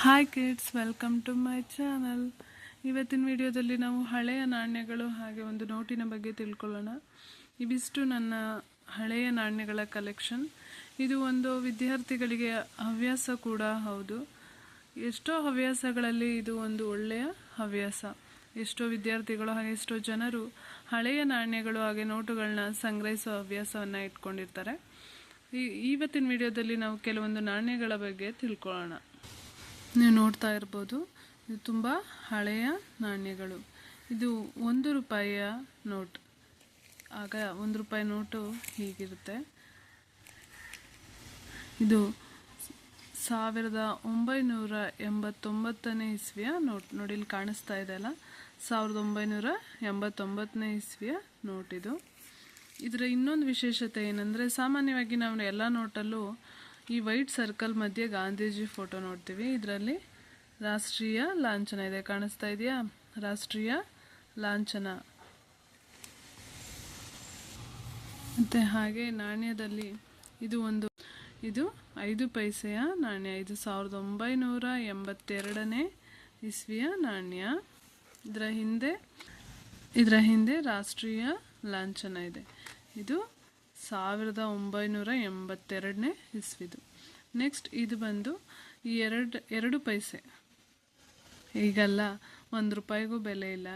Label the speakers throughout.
Speaker 1: Hi kids welcome to my channel ಇವತ್ತಿನ ವಿಡಿಯೋದಲ್ಲಿ ನಾವು ಹಳೆಯ ನಾಣ್ಯಗಳು ಹಾಗೆ ಒಂದು ನೋಟಿನ ಬಗ್ಗೆ ತಿಳ್ಕೊಳ್ಳೋಣ. ಇವಿಷ್ಟು ನನ್ನ ಹಳೆಯ ನಾಣ್ಯಗಳ ಕಲೆಕ್ಷನ್ ಇದು ಒಂದು ವಿದ್ಯಾರ್ಥಿಗಳಿಗೆ ಹವ್ಯಾಸ ಕೂಡ ಹೌದು. ಎಷ್ಟೋ ಹವ್ಯಾಸಗಳಲ್ಲಿ ಇದು ಒಂದು ಒಳ್ಳೆಯ ಹವ್ಯಾಸ. ಎಷ್ಟೋ ವಿದ್ಯಾರ್ಥಿಗಳು ಹಾಗೆ ಎಷ್ಟೋ ಜನರು ಹಳೆಯ ನಾಣ್ಯಗಳು ಹಾಗೆ ನೋಟುಗಳನ್ನ ಸಂಗ್ರಹಿಸುವ ಹವ್ಯಾಸವನ್ನು ಇಟ್ಕೊಂಡಿರ್ತಾರೆ. ಈ, ಇವತ್ತಿನ ವಿಡಿಯೋದಲ್ಲಿ ನಾವು ಕೆಲವೊಂದು ನಾಣ್ಯಗಳ ಬಗ್ಗೆ ತಿಳ್ಕೊಳ್ಳೋಣ. ನೀವು ನೋಡ್ತಾ ಇರ್ಬೋದು, ಇದು ತುಂಬ ಹಳೆಯ ನಾಣ್ಯಗಳು. ಇದು ಒಂದು ರೂಪಾಯಿಯ ನೋಟ್. ಆಗ ಒಂದು ರೂಪಾಯಿ ನೋಟು ಹೀಗಿರುತ್ತೆ. ಇದು ಸಾವಿರದ ಒಂಬೈನೂರ ಎಂಬತ್ತೊಂಬತ್ತನೇ ಇಸ್ವಿಯ ನೋಟ್. ನೋಡಿ, ಇಲ್ಲಿ ಕಾಣಿಸ್ತಾ ಇದೆ ಅಲ್ಲ? ಸಾವಿರದ ಒಂಬೈನೂರ ಎಂಬತ್ತೊಂಬತ್ತನೇ ಇಸ್ವಿಯ ನೋಟ್ ಇದು. ಇದರ ಇನ್ನೊಂದು ವಿಶೇಷತೆ ಏನಂದರೆ, ಸಾಮಾನ್ಯವಾಗಿ ನಾವು ಎಲ್ಲ ನೋಟಲ್ಲೂ ಈ ವೈಟ್ ಸರ್ಕಲ್ ಮಧ್ಯೆ ಗಾಂಧೀಜಿ ಫೋಟೋ ನೋಡ್ತೀವಿ. ಇದರಲ್ಲಿ ರಾಷ್ಟ್ರೀಯ ಲಾಂಛನ ಇದೆ. ಕಾಣಿಸ್ತಾ ಇದೆಯಾ? ರಾಷ್ಟ್ರೀಯ ಲಾಂಛನ. ಮತ್ತು ಹಾಗೆ ನಾಣ್ಯದಲ್ಲಿ ಇದು ಒಂದು, ಇದು ಐದು ಪೈಸೆಯ ನಾಣ್ಯ. ಇದು ಸಾವಿರದ ಒಂಬೈನೂರ ಎಂಬತ್ತೆರಡನೇ ಇಸ್ವಿಯ ನಾಣ್ಯ. ಇದರ ಹಿಂದೆ ಇದರ ಹಿಂದೆ ರಾಷ್ಟ್ರೀಯ ಲಾಂಛನ ಇದೆ. ಇದು ಸಾವಿರದ ಒಂಬೈನೂರ ಎಂಬತ್ತೆರಡನೇ ಇಸ್ವಿದು. ನೆಕ್ಸ್ಟ್ ಇದು ಬಂದು ಎರಡು ಎರಡು ಪೈಸೆ. ಈಗಲ್ಲ ಒಂದು ರೂಪಾಯಿಗೂ ಬೆಲೆ ಇಲ್ಲ.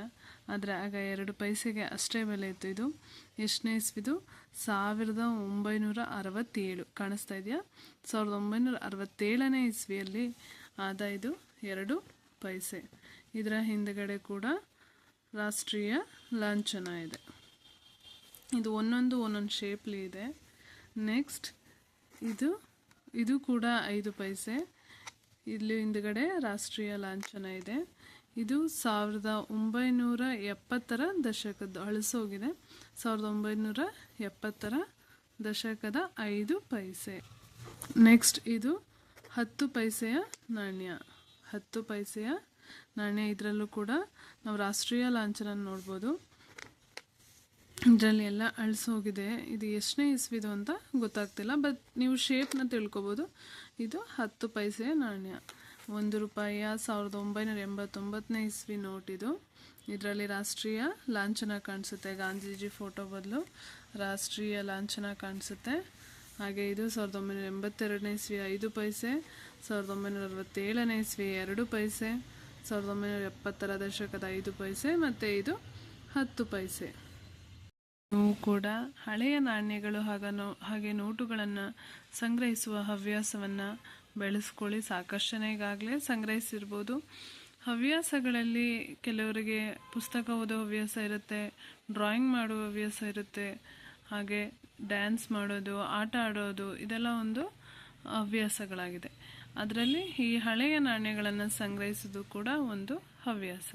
Speaker 1: ಆದರೆ ಆಗ ಎರಡು ಪೈಸೆಗೆ ಅಷ್ಟೇ ಬೆಲೆ ಇತ್ತು ಇದು. ಎಷ್ಟನೇ ಇಸ್ವಿದು? ಸಾವಿರದ ಒಂಬೈನೂರ ಅರವತ್ತೇಳು. ಕಾಣಿಸ್ತಾ ಇದೆಯಾ? ಸಾವಿರದ ಒಂಬೈನೂರ ಅರವತ್ತೇಳನೇ ಇಸ್ವಿಯಲ್ಲಿ ಆದ ಇದು ಎರಡು ಪೈಸೆ. ಇದರ ಹಿಂದುಗಡೆ ಕೂಡ ರಾಷ್ಟ್ರೀಯ ಲಾಂಛನ ಇದೆ. ಇದು ಒಂದೊಂದು ಒಂದೊಂದು ಶೇಪ್ಲಿ ಇದೆ. ನೆಕ್ಸ್ಟ್ ಇದು ಇದು ಕೂಡ ಐದು ಪೈಸೆ. ಇಲ್ಲಿ ಹಿಂದ್ಗಡೆ ರಾಷ್ಟ್ರೀಯ ಲಾಂಛನ ಇದೆ. ಇದು ಸಾವಿರದ ಒಂಬೈನೂರ ಎಪ್ಪತ್ತರ ದಶಕದ ಅಳಿಸೋಗಿದೆ. ಸಾವಿರದ ಒಂಬೈನೂರ ಎಪ್ಪತ್ತರ ದಶಕದ ಐದು ಪೈಸೆ. ನೆಕ್ಸ್ಟ್ ಇದು ಹತ್ತು ಪೈಸೆಯ ನಾಣ್ಯ. ಹತ್ತು ಪೈಸೆಯ ನಾಣ್ಯ ಇದರಲ್ಲೂ ಕೂಡ ನಾವು ರಾಷ್ಟ್ರೀಯ ಲಾಂಛನ ನೋಡ್ಬೋದು. ಇದರಲ್ಲಿ ಎಲ್ಲ ಅಳಿಸೋಗಿದೆ. ಇದು ಎಷ್ಟನೇ ಇಸ್ವಿದು ಅಂತ ಗೊತ್ತಾಗ್ತಿಲ್ಲ ಬಟ್ ನೀವು ಶೇಪ್ನ ತಿಳ್ಕೊಬೋದು. ಇದು ಹತ್ತು ಪೈಸೆಯ ನಾಣ್ಯ. ಒಂದು ರೂಪಾಯಿಯ ಸಾವಿರದ ಒಂಬೈನೂರ ಎಂಬತ್ತೊಂಬತ್ತನೇ ಇಸ್ವಿ ನೋಟ್ ಇದು. ಇದರಲ್ಲಿ ರಾಷ್ಟ್ರೀಯ ಲಾಂಛನ ಕಾಣಿಸುತ್ತೆ. ಗಾಂಧೀಜಿ ಫೋಟೋ ಬದಲು ರಾಷ್ಟ್ರೀಯ ಲಾಂಛನ ಕಾಣಿಸುತ್ತೆ. ಹಾಗೆ ಇದು ಸಾವಿರದ ಒಂಬೈನೂರ ಎಂಬತ್ತೆರಡನೇ ಇಸ್ವಿ ಐದು ಪೈಸೆ, ಸಾವಿರದ ಒಂಬೈನೂರ ಅರವತ್ತೇಳನೇ ಇಸ್ವಿ ಎರಡು ಪೈಸೆ, ಸಾವಿರದ ಒಂಬೈನೂರ ಎಪ್ಪತ್ತರ ದಶಕದ ಐದು ಪೈಸೆ ಮತ್ತು ಇದು ಹತ್ತು ಪೈಸೆ. ಕೂಡ ಹಳೆಯ ನಾಣ್ಯಗಳು ಹಾಗ ಹಾಗೆ ನೋಟುಗಳನ್ನು ಸಂಗ್ರಹಿಸುವ ಹವ್ಯಾಸವನ್ನು ಬೆಳೆಸ್ಕೊಳ್ಳಿ. ಸಾಕಷ್ಟನೆಗಾಗಲೇ ಸಂಗ್ರಹಿಸಿರ್ಬೋದು. ಹವ್ಯಾಸಗಳಲ್ಲಿ ಕೆಲವರಿಗೆ ಪುಸ್ತಕ ಓದೋ ಹವ್ಯಾಸ ಇರುತ್ತೆ, ಡ್ರಾಯಿಂಗ್ ಮಾಡುವ ಹವ್ಯಾಸ ಇರುತ್ತೆ, ಹಾಗೆ ಡ್ಯಾನ್ಸ್ ಮಾಡೋದು, ಆಟ ಆಡೋದು, ಇದೆಲ್ಲ ಒಂದು ಹವ್ಯಾಸಗಳಾಗಿದೆ. ಅದರಲ್ಲಿ ಈ ಹಳೆಯ ನಾಣ್ಯಗಳನ್ನು ಸಂಗ್ರಹಿಸೋದು ಕೂಡ ಒಂದು ಹವ್ಯಾಸ.